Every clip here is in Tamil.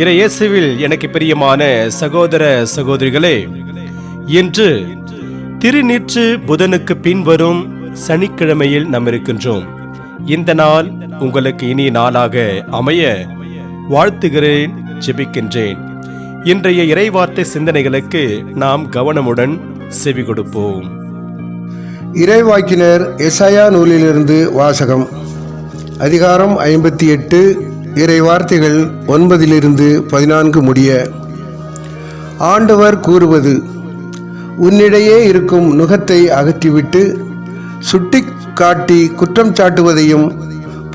இறையேசுவில் எனக்கு பிரியமான சகோதர சகோதரிகளே இன்று திருநீற்று புதனுக்கு பின்வரும் சனிக்கிழமையில் நாம் இருக்கின்றோம். இந்த நாள் உங்களுக்கு இனிய நாளாக அமைய வாழ்த்துகிறேன் ஜெபிக்கின்றேன். இன்றைய இறைவார்த்தை சிந்தனைகளுக்கு நாம் கவனமுடன் செவி கொடுப்போம். இறைவாக்கினர் எசையா நூலிலிருந்து வாசகம் அதிகாரம் ஐம்பத்தி எட்டு இறை வார்த்தைகள் ஒன்பதிலிருந்து பதினான்கு முடிய ஆண்டவர் கூறுவது உன்னிடையே இருக்கும் நுகத்தை அகற்றிவிட்டு சுட்டி காட்டி குற்றம் சாட்டுவதையும்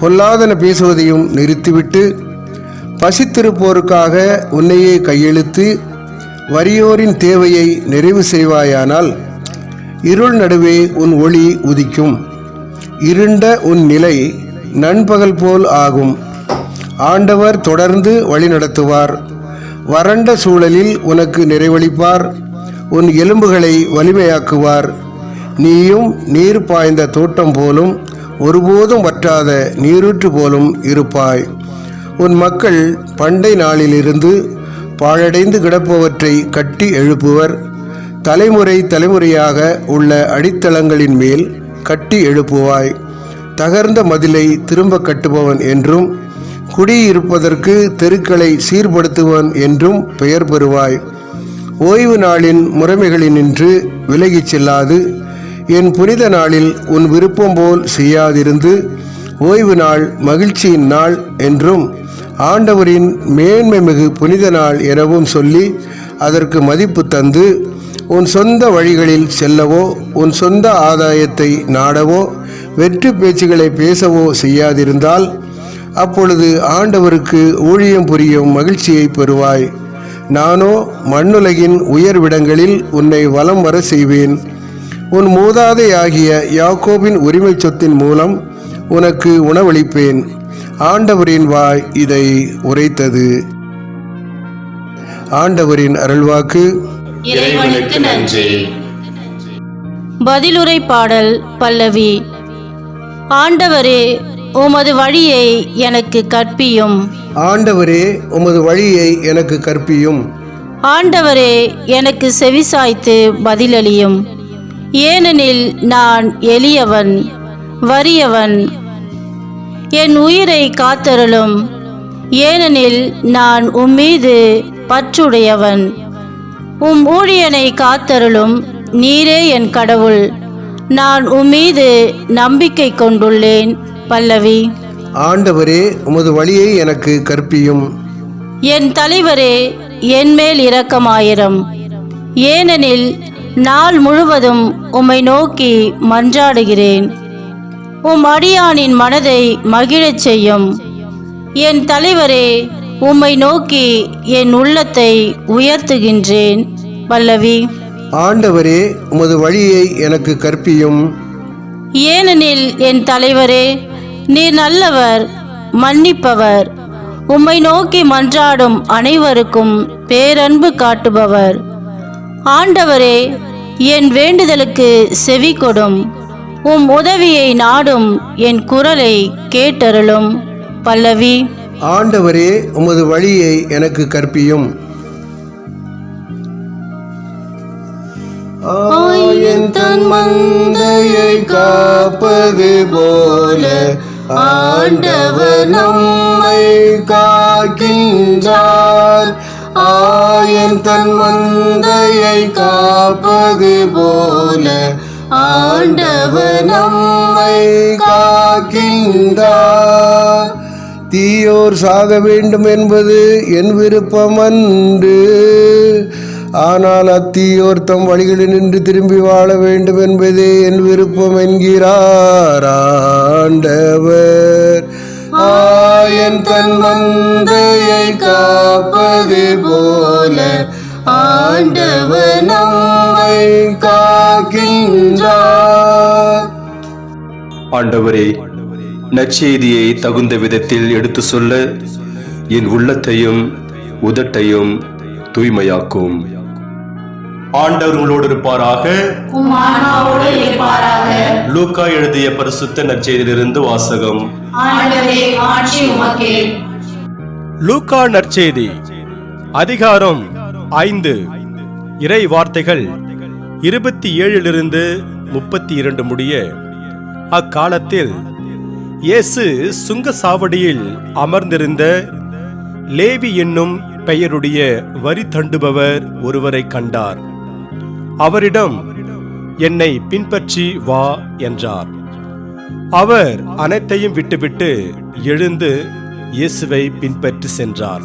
பொல்லாதன பேசுவதையும் நிறுத்திவிட்டு பசித்திருப்போருக்காக உன்னையே கையெழுத்து வறியோரின் தேவையை நிறைவு செய்வாயானால் இருள் நடுவே உன் ஒளி உதிக்கும். இருண்ட உன் நிலை நண்பகல் போல் ஆகும். ஆண்டவர் தொடர்ந்து வழிநடத்துவார் வறண்ட சூழலில் உனக்கு நிறைவளிப்பார். உன் எலும்புகளை வலிமையாக்குவார். நீயும் நீர் பாய்ந்த தோட்டம் போலும் ஒருபோதும் வற்றாத நீரூற்று போலும் இருப்பாய். உன் மக்கள் பண்டை நாளிலிருந்து பாழடைந்து கிடப்பவற்றை கட்டி எழுப்புவர். தலைமுறை தலைமுறையாக உள்ள அடித்தளங்களின் மேல் கட்டி எழுப்புவாய். தகர்ந்த மதிலை திரும்ப கட்டுபவன் என்றும் குடியிருப்பதற்கு தெருக்களை சீர்படுத்துவன் என்றும் பெயர் பெறுவாய். ஓய்வு நாளின் முறைமைகளினின்று விலகிச் செல்லாது. என் புனித நாளில் உன் விருப்பம் போல் செய்யாதிருந்து ஓய்வு நாள் மகிழ்ச்சியின் நாள் என்றும் ஆண்டவரின் மேன்மை மிகு புனித நாள் எனவும் சொல்லி அதற்கு மதிப்பு தந்து உன் சொந்த வழிகளில் செல்லவோ உன் சொந்த ஆதாயத்தை நாடவோ வெற்றி பேச்சுகளை பேசவோ செய்யாதிருந்தால் அப்பொழுது ஆண்டவருக்கு ஊழியம் புரியும் மகிழ்ச்சியை பெறுவாய். நானோ மண்ணுலகின் உயர்விடங்களில் உன்னை வலம் வர செய்வேன். உன் மூதாதையாகிய யாக்கோபின் உரிமை சொத்தின் மூலம் உனக்கு உணவளிப்பேன். ஆண்டவரின் வாய் இதை உரைத்தது. ஆண்டவரின் அருள்வாக்கு. நன்றி. பதிலுரை பாடல் பல்லவி. ஆண்டவரே உமது வழியை எனக்கு கற்பியும். ஆண்டவரே உமது வழியை எனக்கு கற்பியும். ஆண்டவரே எனக்கு செவிசாய்த்து பதிலளியும். ஏனெனில் நான் எளியவன் வறியவன். என் உயிரை காத்தருளும். ஏனெனில் நான் உம்மீது பற்றுடையவன். உம் ஊழியனை காத்தருளும். நீரே என் கடவுள். நான் உம்மீது நம்பிக்கை கொண்டுள்ளேன். பல்லவி ஆண்டவரே உமது வழியை எனக்கு கற்பியும். என் தலைவரே என்மேல் இரக்கமாயிரம். ஏனெனில் நாள் முழுவதும் உம்மை நோக்கி மன்றாடுகிறேன். உம் அடியானின் மனதை மகிழச் செய்யும். என் தலைவரே உம்மை நோக்கி என் உள்ளத்தை உயர்த்துகின்றேன் பல்லவி. ஆண்டவரே உமது வழியை எனக்கு கற்பியும். ஏனெனில் என் தலைவரே நீர் நல்லவர் மன்னிப்பவர். உம்மை நோக்கி மன்றாடும் அனைவருக்கும் பேரன்பு காட்டுபவர். ஆண்டவரே என் வேண்டுதலுக்கு செவி கொடும். உம் உதவியை நாடும் என் குரலை கேட்டருளும். பல்லவி. ஆண்டவரே உமது வழியை எனக்கு கற்பியும். ஆயன் தன் மந்தையை காப்பது போல ஆண்டவர் நம்மை காக்கின்றார். ஆயன் தன் மந்தையை காப்பது போல ஆண்டவர் நம்மை காக்கின்றார். தீயோர் சாக வேண்டும் என்பது என் விருப்பம் அன்று ஆனால் அத்தீயோர் தம் வழிகளில் நின்று திரும்பி வாழ வேண்டும் என்பதே என் விருப்பம் என்கிறாரா? ஆண்டவர் ஆயன் தன் மந்தையை காப்பது போல ஆண்டவர் நம்மை காக்கின்றார். ஆண்டவரே நற்செய்தியை தகுந்த விதத்தில் எடுத்து சொல்ல. என் உள்ளத்தையும் உதட்டையும் தூய்மையாக்கும். ஆண்டவர் உங்களோடு இருப்பாராக. லூக்கா எழுதிய பரிசுத்த நற்செய்தியிலிருந்து வாசகம். ஆண்டவரே ஆட்சி உமக்கே. லூக்கா நற்செய்தி அதிகாரம் ஐந்து. இறை வார்த்தைகள் இருபத்தி ஏழிலிருந்து முப்பத்தி இரண்டு முடிய. அக்காலத்தில் இயேசு சுங்க சாவடியில் அமர்ந்திருந்த லேவி என்னும் பெயருடைய வரி தண்டுபவர் ஒருவரை கண்டார். அவரிடம் என்னை பின்பற்றி வா என்றார். அவர் அனைத்தையும் விட்டுவிட்டு எழுந்து இயேசுவை பின்பற்றி சென்றார்.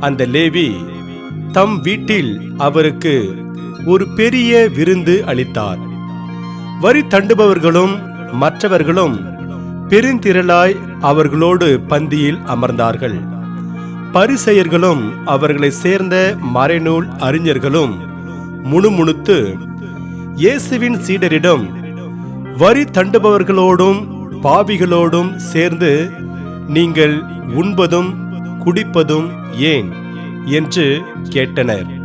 அந்த லேவி தம் வீட்டில் அவருக்கு ஒரு பெரிய விருந்து அளித்தார். வரி தண்டுபவர்களும் மற்றவர்களும் பெருந்திரளாய் அவர்களோடு பந்தியில் அமர்ந்தார்கள். பரிசெயர்களும் அவர்களை சேர்ந்த மறைநூல் அறிஞர்களும் முணுமுணுத்து இயேசுவின் சீடரிடம் வரி தண்டுபவர்களோடும் பாவிகளோடும் சேர்ந்து நீங்கள் உண்பதும் குடிப்பதும் ஏன்? என்று கேட்டனர்.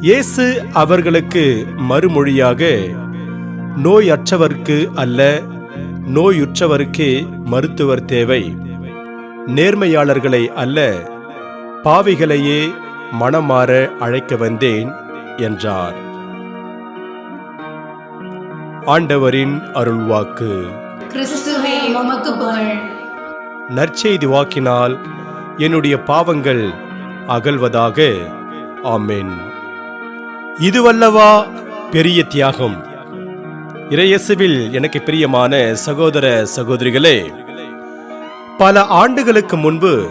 இயேசு அவர்களுக்கு மறுமொழியாக நோயற்றவர்க்கு அல்ல நோயுற்றவருக்கு மருத்துவர் தேவை. நேர்மையாளர்களை அல்ல பாவிகளையே மனமாற அழைக்க வந்தேன். என்றார். ஆண்டவரின் அருள்வாக்கு. நற்செய்தி வாக்கினால் என்னுடைய பாவங்கள் அகல்வதாக. ஆமென். இதுவல்லவா? பெரிய தியாகம். இறையேசுவில் எனக்கு பிரியமான சகோதர சகோதரிகளே பல ஆண்டுகளுக்கு முன்பு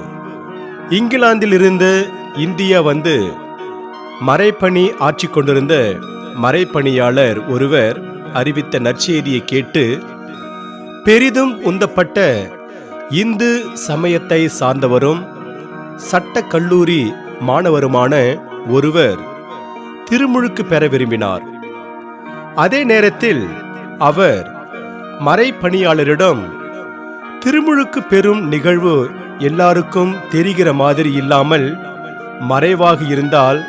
இங்கிலாந்திலிருந்து இந்தியா வந்து மறைப்பணி ஆட்சி கொண்டிருந்த மறைப்பணியாளர் ஒருவர் அறிவித்த நற்செய்தியை கேட்டு பெரிதும் உந்தப்பட்ட இந்து சமயத்தை சார்ந்தவரும் சட்ட கல்லூரி மாணவருமான ஒருவர் திருமுழுக்கு பெற விரும்பினார். அதே நேரத்தில் அவர் மறைப்பணியாளரிடம் திருமுழுக்கு பெறும் நிகழ்வு எல்லாருக்கும் தெரிகிற மாதிரி இல்லாமல் மறைவாக இருந்தால்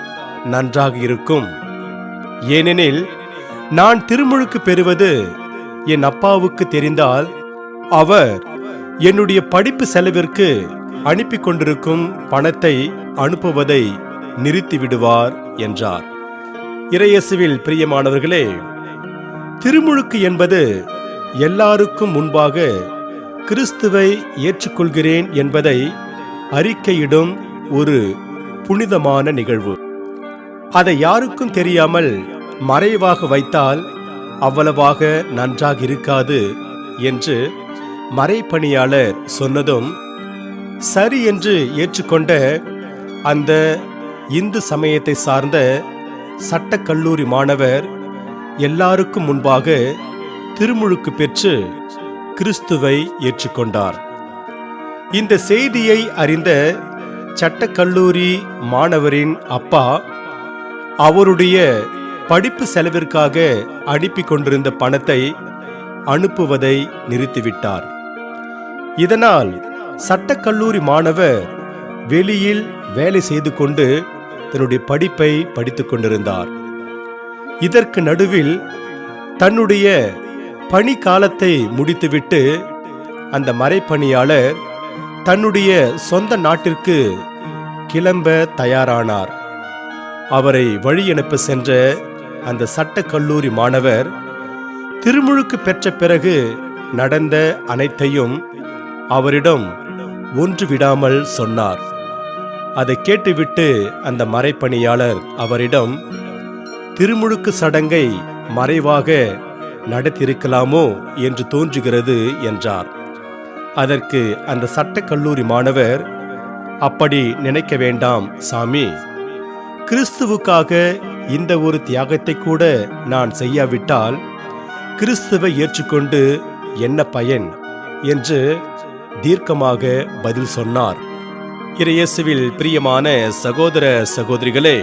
நன்றாக இருக்கும். ஏனெனில் நான் திருமுழுக்கு பெறுவது என் அப்பாவுக்கு தெரிந்தால் அவர் என்னுடைய படிப்பு செலவிற்கு அனுப்பி கொண்டிருக்கும் பணத்தை அனுப்புவதை நிறுத்தி விடுவார் என்றார். இறையசுவில் பிரியமானவர்களே திருமுழுக்கு என்பது எல்லாருக்கும் முன்பாக கிறிஸ்துவை ஏற்றுக்கொள்கிறேன் என்பதை அறிக்கையிடும் ஒரு புனிதமான நிகழ்வு. அதை யாருக்கும் தெரியாமல் மறைவாக வைத்தால் அவ்வளவாக நன்றாக இருக்காது என்று மறைப்பணியாளர் சொன்னதும் சரி என்று ஏற்றுக்கொண்ட அந்த இந்து சமயத்தை சார்ந்த சட்டக்கல்லூரி மாணவர் எல்லாருக்கும் முன்பாக திருமுழுக்கு பெற்று கிறிஸ்துவை ஏற்றுக்கொண்டார். இந்த செய்தியை அறிந்த சட்டக்கல்லூரி மாணவரின் அப்பா அவருடைய படிப்பு செலவிற்காக அனுப்பி கொண்டிருந்த பணத்தை அனுப்புவதை நிறுத்திவிட்டார். இதனால் சட்டக்கல்லூரி மாணவர் வெளியில் வேலை செய்து கொண்டு தன்னுடைய படிப்பை படித்துக் கொண்டிருந்தார். இதற்கு நடுவில் தன்னுடைய பணி காலத்தை முடித்துவிட்டு அந்த மறைப்பணியாளர் தன்னுடைய சொந்த நாட்டிற்கு கிளம்ப தயாரானார். அவரை வழியனுப்ப சென்ற அந்த சட்டக்கல்லூரி மாணவர் திருமுழுக்கு பெற்ற பிறகு நடந்த அனைத்தையும் அவரிடம் ஒன்று விடாமல் சொன்னார். அதை கேட்டுவிட்டு அந்த மறைப்பணியாளர் அவரிடம் திருமுழுக்கு சடங்கை மறைவாக நடத்தியிருக்கலாமோ என்று தோன்றுகிறது என்றார். அதற்கு அந்த சட்டக்கல்லூரி மாணவர் அப்படி நினைக்க வேண்டாம் சாமி. கிறிஸ்துவுக்காக இந்த ஒரு தியாகத்தை கூட நான் செய்யாவிட்டால் கிறிஸ்துவை ஏற்றுக்கொண்டு என்ன பயன் என்று தீர்க்கமாக பதில் சொன்னார். இறையேசுவில் பிரியமான சகோதர சகோதரிகளே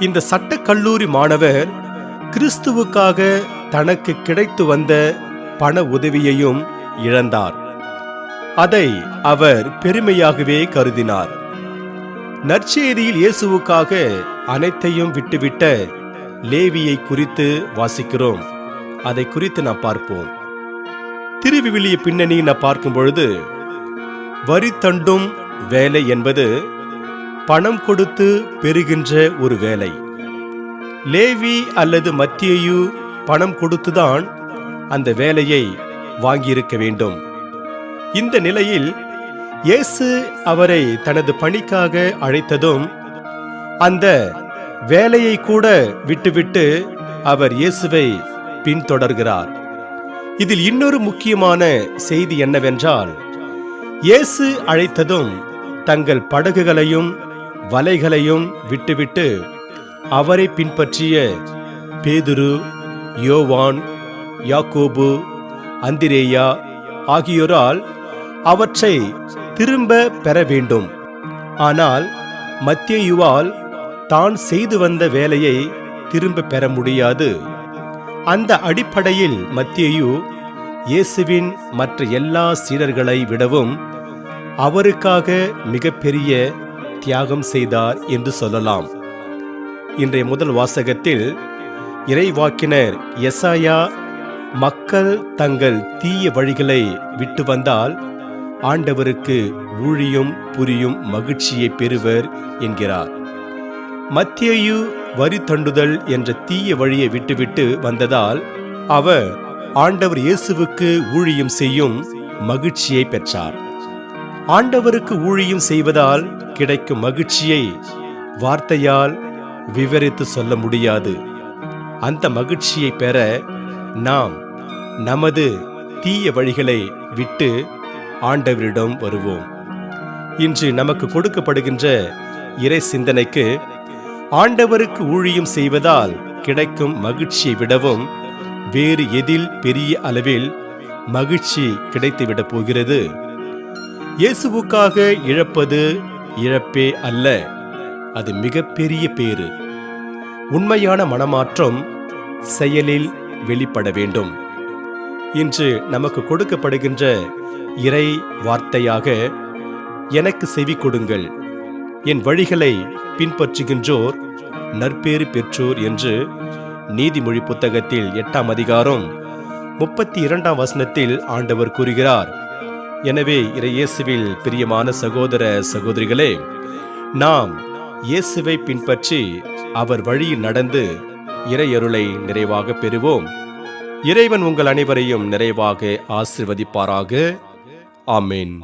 இந்த சட்டக்கல்லூரி மாணவர் கிறிஸ்துவுக்காக தனக்கு கிடைத்து வந்த பண உதவியையும் இழந்தார். அதை அவர் பெருமையாகவே கருதினார். நற்செய்தியில் இயேசுவுக்காக அனைத்தையும் விட்டுவிட்ட லேவியை குறித்து வாசிக்கிறோம். அதை குறித்து நாம் பார்ப்போம். திருவிவிலிய பின்னணி நான் பார்க்கும் பொழுது வரி தண்டும் வேலை என்பது பணம் கொடுத்து பெறுகின்ற ஒரு வேலை. லேவி அல்லது மத்தியு பணம் கொடுத்துதான் அந்த வேலையை வாங்கியிருக்க வேண்டும். இந்த நிலையில் இயேசு அவரை தனது பணிக்காக அழைத்ததும் அந்த வேலையை கூட விட்டுவிட்டு அவர் இயேசுவை பின்தொடர்கிறார். இதில் இன்னொரு முக்கியமான செய்தி என்னவென்றால் இயேசு அழைத்ததும் தங்கள் படகுகளையும் வலைகளையும் விட்டுவிட்டு அவரை பின்பற்றிய பேதுரு யோவான் யாக்கோபு அந்திரேயா ஆகியோரால் அவற்றை திரும்ப பெற வேண்டும். ஆனால் மத்தியுவால் தான் செய்து வந்த வேலையை திரும்ப பெற முடியாது. அந்த அடிப்படையில் மத்தியு இயேசுவின் மற்ற எல்லா சீடர்களை விடவும் அவருக்காக மிகப்பெரிய தியாகம் செய்தார் என்று சொல்லலாம். இன்றைய முதல் வாசகத்தில் இறைவாக்கினர் எசாயா மக்கள் தங்கள் தீய வழிகளை விட்டு வந்தால் ஆண்டவருக்கு ஊழியம் புரியும் மகிழ்ச்சியை பெறுவர் என்கிறார். மத்தியு வரி தண்டுதல் என்ற தீய வழியை விட்டுவிட்டு வந்ததால் அவர் ஆண்டவர் இயேசுவுக்கு ஊழியம் செய்யும் மகிழ்ச்சியை பெற்றார். ஆண்டவருக்கு ஊழியம் செய்வதால் கிடைக்கும் மகிழ்ச்சியை வார்த்தையால் விவரித்து சொல்ல முடியாது. அந்த மகிழ்ச்சியை பெற நாம் நமது தீய வழிகளை விட்டு ஆண்டவரிடம் வருவோம். இன்று நமக்கு கொடுக்கப்படுகின்ற இறை சிந்தனைக்கு ஆண்டவருக்கு ஊழியம் செய்வதால் கிடைக்கும் மகிழ்ச்சியை விடவும் வேறு எதில் பெரிய அளவில் மகிழ்ச்சி கிடைத்துவிடப் போகிறது. இயேசுவுக்காக இழப்பது இழப்பே அல்ல அது மிகப்பெரிய பேறு. உண்மையான மனமாற்றம் செயலில் வெளிப்பட வேண்டும். இன்று நமக்கு கொடுக்கப்படுகின்ற இறை வார்த்தையாக எனக்கு செவி கொடுங்கள். என் வழிகளை பின்பற்றுகின்றோர். நற்பேறு பெற்றோர் என்று நீதிமொழி புத்தகத்தில் எட்டாம் அதிகாரம் முப்பத்தி இரண்டாம் வசனத்தில் ஆண்டவர் கூறுகிறார். எனவே இறையேசுவில் பிரியமான சகோதர சகோதரிகளே நாம் இயேசுவை பின்பற்றி அவர் வழியில் நடந்து இறையருளை நிறைவாக பெறுவோம். இறைவன் உங்கள் அனைவரையும் நிறைவாக ஆசிர்வதிப்பாராக. ஆமென்